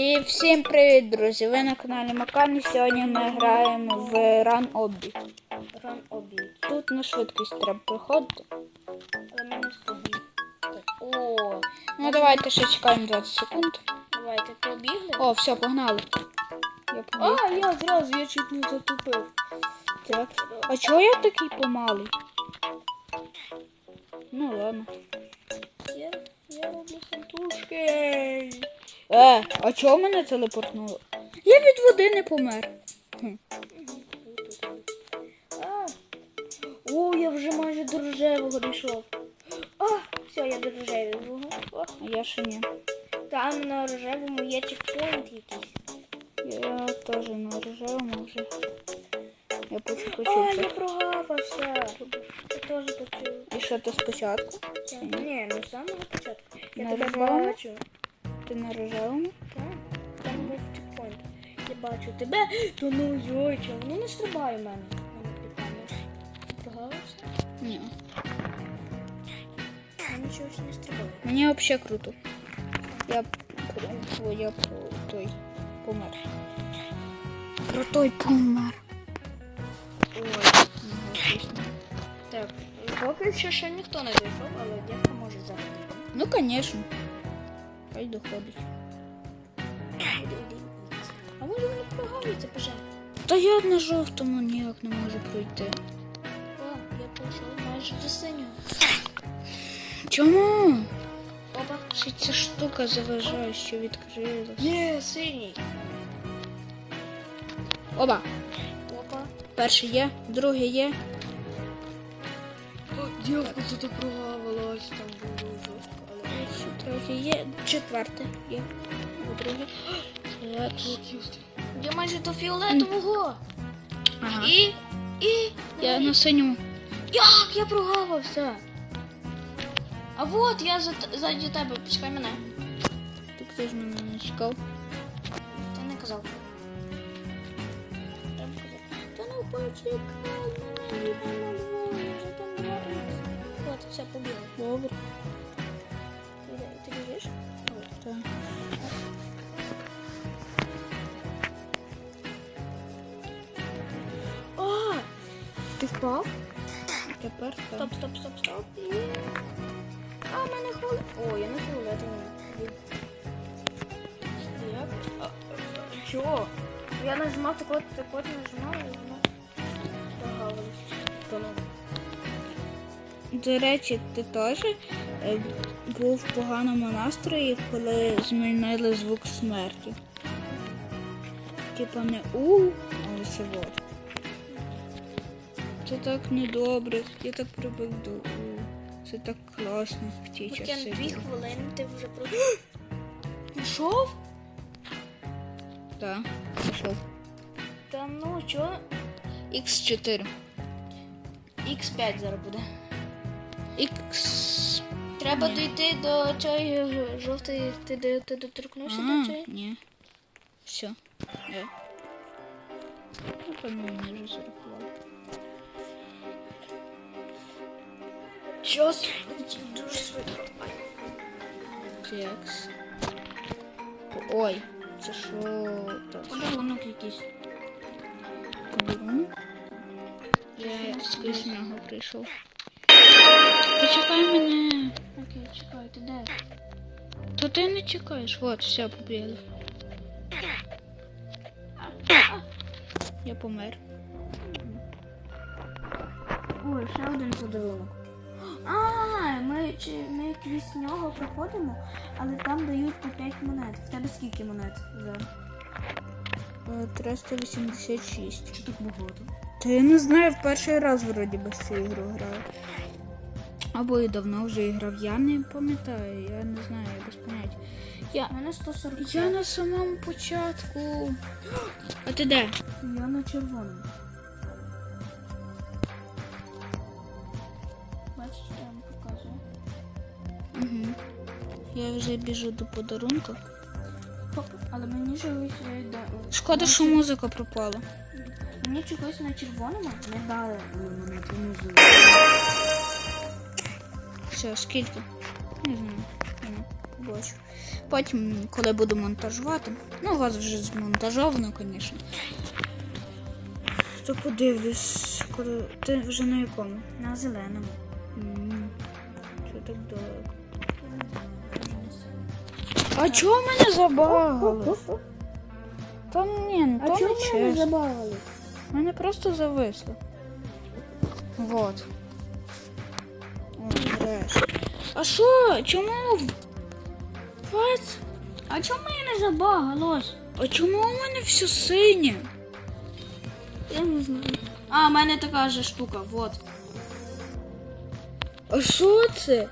І всім привіт, друзі! Ви на каналі Макан і сьогодні ми граємо в Run Obby. Ран обід. Тут на швидкість треба проходити. Але ми не. Так, О, Ну давайте ще чекаємо 20 секунд. давайте побігли. О, все, погнали. Я побіг. А, я зразу, я чуть не затупив. Так. А чого я такий помалий? Ну ладно. Е, а чого мене телепортнуло? Я від води не помер. Хм. А. О, я вже майже до рожевого дійшов. А, все, я до рожевого. О, А я ще ні. там на рожевому є чекпоінт якийсь. Я теж на рожевому вже. Я А, почув. я прогавився. Я теж почув. І що то спочатку? Ні, ну з самого початку. Я На тебе рожевому? бачу. Ти на рожевому? Так, там був чекпоінт. Я бачу тебе, то ну йойче, ну не стрибай в мене. Прогавився? Ні. Мені чогось не стрибає. Мені взагалі круто. Я я про той помер. Про той помер. Ой. Ну. Так, поки що ще ніхто не дійшов, але дівка може завжди. Ну, звісно. Хай доходить. А може вони прогавляться, пожалуйста. Та я на жовтому ніяк не можу пройти. О, я пройшов майже до синього. Чому? Опа. Ще ця штука заважає, що відкрила. Є, синій. Оба! Опа. Перший є, другий є. О, дівка тут прогавилась, Ще є. Четверте є. Друге. Я майже до фіолетового. Ага. І. І. Я на синьому. Як я прогавився? А от я за, заді тебе, почекай мене. Ти хтось мене не чекав. Ти не казав. Та ну почекай мене, я там на двоє, вже там два ікс. От, все, побігли. Добре. Ти, ти біжиш? От. Так. А! Ти впав? Тепер так. Стоп, стоп, стоп, стоп. А, в мене хвили. О, я не фіолетовий. Як? А, а, Чого? Я нажимав так от, так от нажимав і воно прогавилось. Тонуло. До речі, ти теж е, був в поганому настрої, коли змінили звук смерті. Типа не у, а ось вот. Це так недобре. Я так привик до у. Це так класно в ті Поки часи. дві хвилини ти вже про. Пішов? Так, пішов. Та ну чо? Х4. Х5 зараз буде. Х. Треба Ні. дійти до цієї жовтої. Ти, ти, ти доторкнувся до цієї? ні. Все. Я. Напевно, мені вже зарахували. Щось дуже швидко. Текс. Ой, це що? Подарунок якийсь. Подарунок? Я скрізь нього прийшов. Почекай мене. Чекай, ти де? То ти не чекаєш. От, все, побігли. Я помер. Ой, ще один подарунок. А, ми, чи, ми крізь нього проходимо, але там дають по 5 монет. В тебе скільки монет? Е, 386. Що так багато? Та я не знаю, в перший раз вроді би в цю ігру граю. Або і давно вже грав. Я не пам'ятаю, я не знаю, я без поняття. Я, мене 140. я на самому початку. А ти де? Я на червоному. Бачиш, я вам показую. Угу. Я вже біжу до подарунку. Але мені чогось е, да- Шкода, що музика пропала. Мені чогось на червоному не дали монет внизу. Все, скільки? Не знаю. Не побачу. потім, коли буду монтажувати. Ну, у вас вже змонтажовано, звісно. То подивлюсь, коли ти вже на якому? На зеленому. Що так далеко? А чого мене забагало? Та ні, ну, то не чесно. Мене просто зависло. Вот. О. А що? Чому? What? А чому я не забагалось? А чому у мене все синє? Я не знаю. А, в мене така же штука, вот. А що це?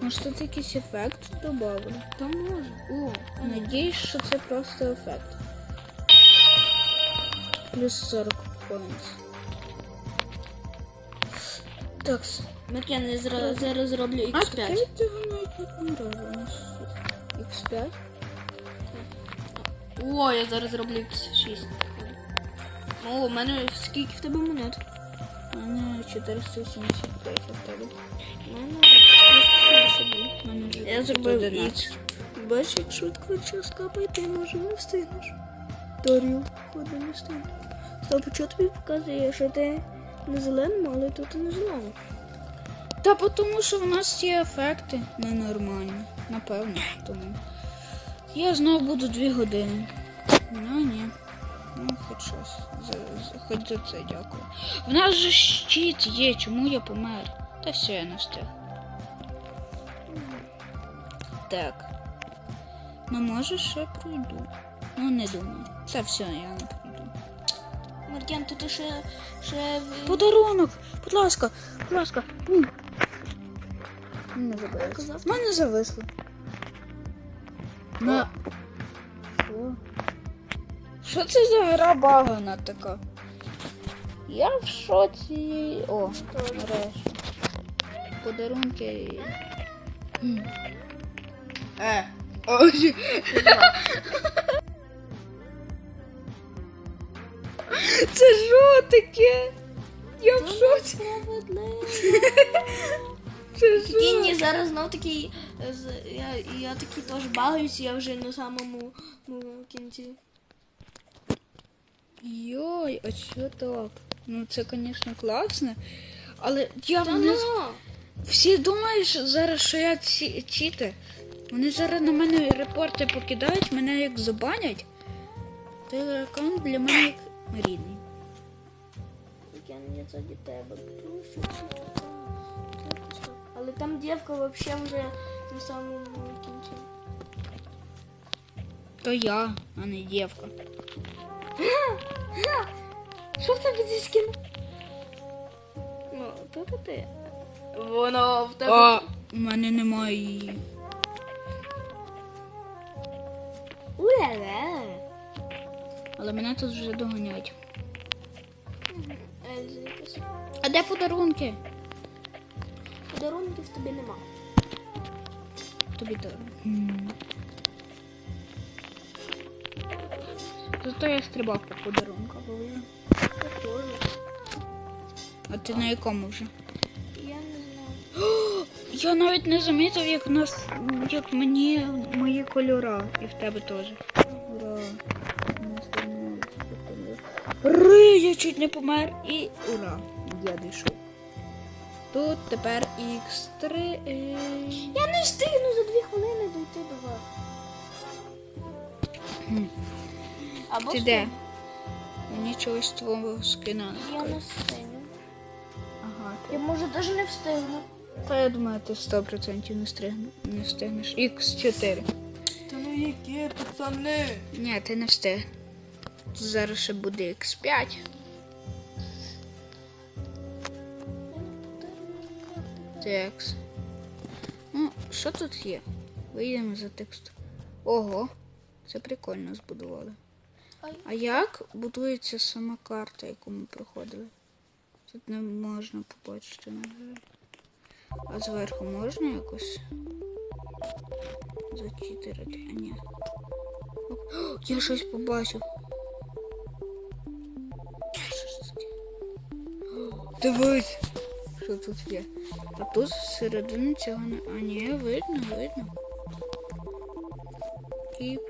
Може тут якийсь ефект додали? Та може. О, Надіюсь, що це просто ефект. Плюс 40 points. Так. Мар'ян, я зра- зараз зроблю X5. так я цього навіть не понравилось. X5? О, я зараз зроблю X6. О, у мене скільки в тебе монет? У мене 475 в тебе. У мене 372. У мене вже Я зробив 11. Бачиш, як швидко час капає, ти може не встигнеш. Дарю. Ходи не встигнеш. Стоп, що тобі показує, що ти на зеленому, але тут і на зеленому. Та тому що в нас є ефекти ненормальні. Напевно, тому. Я знову буду 2 години. Ну ні. Ну, хоч щось. За, за, хоч за це дякую. В нас же щит є, чому я помер? Та все, я не встиг. Так. Ну може ще пройду. Ну не думаю. Це все, я не Мар'ян, то ти ще, ще Подарунок! Будь ласка, будь ласка. Не. Казав, В мене зависло. На. Що? Що це за гра багана така? Я в шоці. О, нарешті. Подарунки. Е. Ой. Це що таке? Я в шоці. Це що? Кінні зараз знов такий. е, з- Я, я такий теж багаюсь, я вже на самому ну, кінці. Йой, а що так? Ну це, звісно, класно. Але я Та не... ну! всі думають що зараз, що я ці... читер. Вони зараз на мене репорти покидають, мене як забанять. Той аккаунт для мене як рідний. Я не заді тебе. Але там дівка взагалі вже на самому кінці. То я, а не дівка. Що в тебе зі скін? Ну, то ти. Воно в тебе. А, у мене немає її. Уля-ля. Але мене тут вже доганяють. А де подарунки? Подарунків тобі нема. Тобі то. Зато я стрибав по подарунках. Я теж. А ти на якому вже? Я не знаю. Я навіть не замітив, як нас як мені мої кольора. І в тебе теж. Я чуть не помер і ура! Я дійшов. Тут тепер X3. е, Я не встигну за дві хвилини дойти до вас. Або Ти де? Мені чогось твого скина. Я не встигну. Ага. Я може навіть не встигну. Та я думаю, ти 100% не, стригну, не встигнеш. X4. Та ну які пацани? Ні, ти не встиг. Зараз ще буде X5. Текст. Ну, що тут є? Вийдемо за текст. Ого, це прикольно збудували. А як будується сама карта, яку ми проходили? Тут не можна побачити, на жаль. А зверху можна якось зачитерити? А ні. О, я щось побачив. Дивись, що тут є. А тут всередині цього не. А ні, видно, видно. скіп,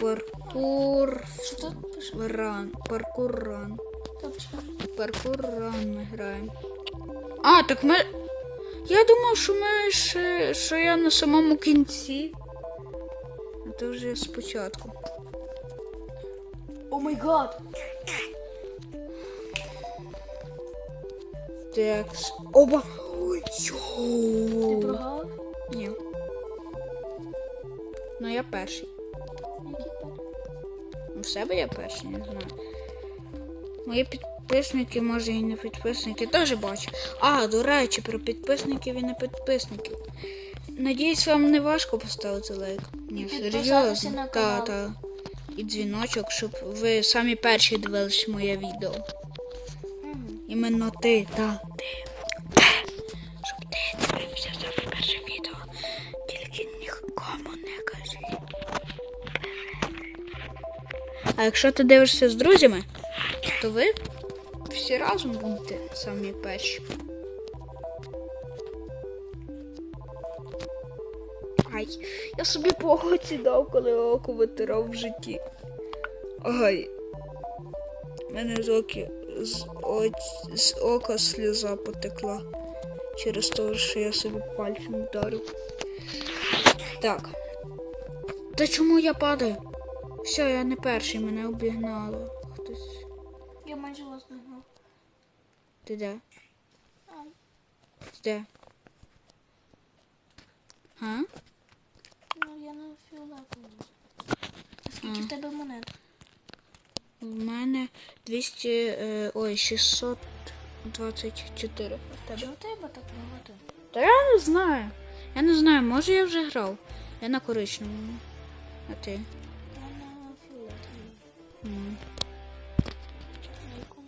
паркур, Що тут пише? ран, паркур ран. Топчик. Паркур ран ми граємо. А, так ми. Я думав, що ми ще, що я на самому кінці. А то вже спочатку. О май гад. Так. Оба. Ой, Ти йоу. програв? Ні. Ну я перший. У себе я перший, не знаю. Мої підписники, може і не підписники, теж бачу. А, до речі, про підписників і не підписників. Надіюсь, вам не важко поставити лайк. Ні, серйозно. на Та, канал. та. І дзвіночок, щоб ви самі перші дивились моє відео. Іменно ти, та, А якщо ти дивишся з друзями, то ви всі разом будете самі перші. Ай, я собі по оці дав, коли око витирав в житті. Ай. У мене з оки з, оць- з ока сльоза потекла через те, що я собі пальцем вдарив. Так. Та чому я падаю? Все, я не перший, мене обігнало. Хтось. Я майже вас догнав. Ти де? Ай. Ти де? Га? Ну я на фіолетовому. Скільки в тебе монет? У мене 200. Е, ой, 624. В тебе? Чого тебе так багато? Та я не знаю. Я не знаю, може я вже грав. Я на коричневому. А ти? Я на фіолетовому. М. На якому?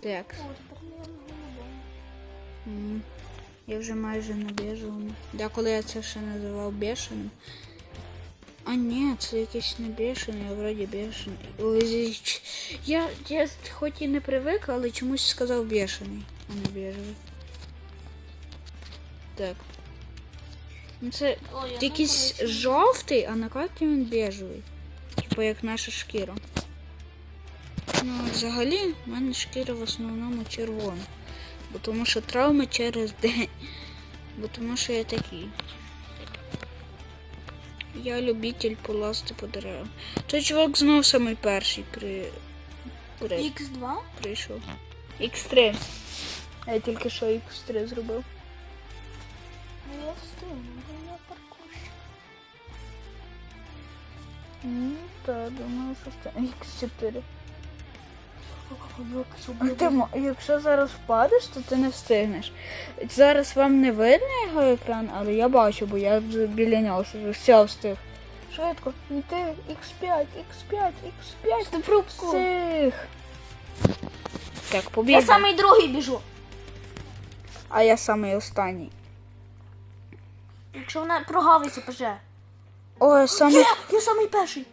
Так. О, тепер я на голубому. М. Я вже майже на біжевому. Деколи я це ще називав бешеним. А ні, це якийсь не бешений, а вроді бешений. Ой, ч- Я, я хоч і не привик, але чомусь сказав бешений, а не біжевий. Так. Це якийсь жовтий, а на карті він біжевий. Типу як наша шкіра. Ну, взагалі, в мене шкіра в основному червона. Бо тому що травми через день. Бо тому що я такий. Я любитель полазити по деревам. Той чувак знов самий перший при... при... Х2? прийшов. X3. Я тільки що X3 зробив. Ну я встигну, Ну, так, думаю, що це X4. Як що А ти, мо- якщо зараз впадеш, то ти не встигнеш. Зараз вам не видно його екран, але я бачу, бо я біля нього сижу. Все встиг. Швидко, йти X5, X5, X5. Ти пробку. Встиг. Так, Я самий другий біжу. А я самий останній. Якщо вона прогавиться, поже. Ой, самий. Є, я самий перший.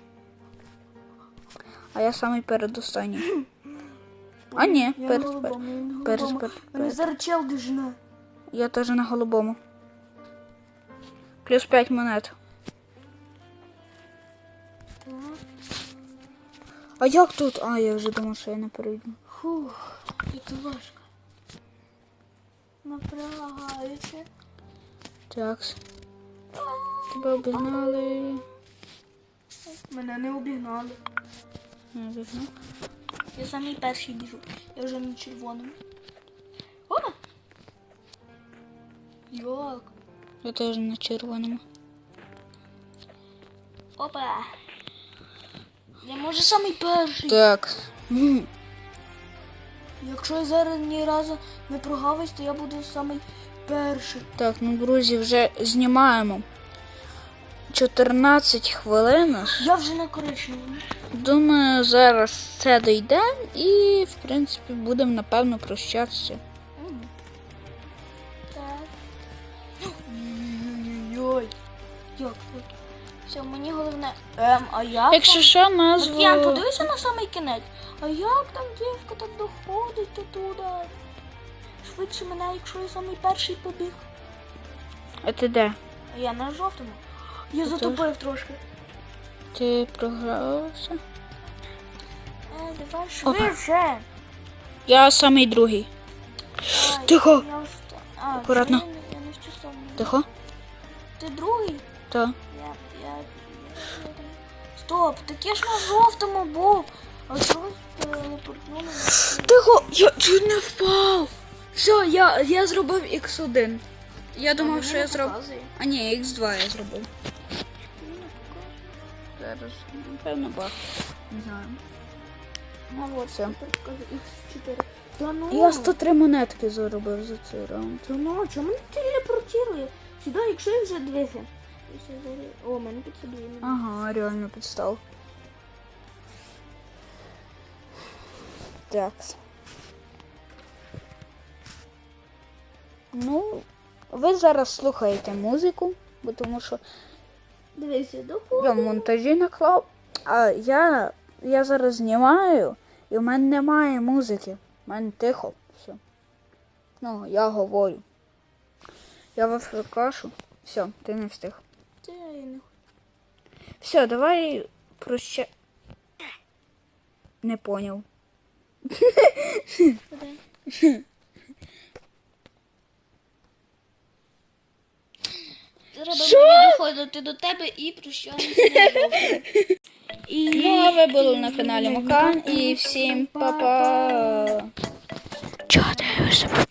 А я самий передостанній. А ні, перед, перед, перед, перед. зараз чел дожене. Я теж на голубому. Плюс 5 монет. Так. А як тут? А, я вже думав, що я не перейду. Фух, це важко. Напрягається. Так. Тебе обігнали. Мене не обігнали. Не обігнав. Я самий перший біжу. Я вже на червоному. О! Як? Я теж на червоному. Опа! Я може самий перший. Так. Якщо я зараз ні разу не прогавись, то я буду самий перший. Так, ну друзі, вже знімаємо 14 хвилин. Я вже на коричневому. Думаю, зараз це дойде і, в принципі, будемо напевно прощатися. Так. Все, мені головне. Ем, а як? Якщо там? що, назву... Маркіян, подивися на самий кінець. А як там дівка так доходить до туди? Швидше мене, якщо я самий перший побіг. А ти де? Я на жовтому. Я Ти затупив трошки. Ти програвся? Е, давай швидше. Я самий другий. Ай, Тихо. Я вста... а, Акуратно. Я, не- я не в. Тихо? Ти другий? Та. Я, я, я, Стоп, так я ж на жовтому був. А чого телепортнули Тихо! Я чуть не впав! Все, я, я зробив X1. Я думав, що я зробив. А ні, X2 я зробив. Зараз, напевно, баг. Не знаю. А вот, Все. тепер показує X4. Та ну, Я 103 монетки заробив за цей раунд. Та ну, чому не телепортує? Сюди, якщо я вже дивися. О, мене підсадує. Ага, реально підстав. Так. Ну, ви зараз слухаєте музику, бо тому що доходить. я монтажі наклав. А я, я зараз знімаю, і в мене немає музики. В мене тихо. Все. Ну, я говорю. Я вас кашу. Все, ти не встиг. Та я не Все, давай проща. Не поняв. Треба Що? мені доходити до тебе і про що. І... Ну, а ви були на каналі Мукан і всім па-па. Чого ти себе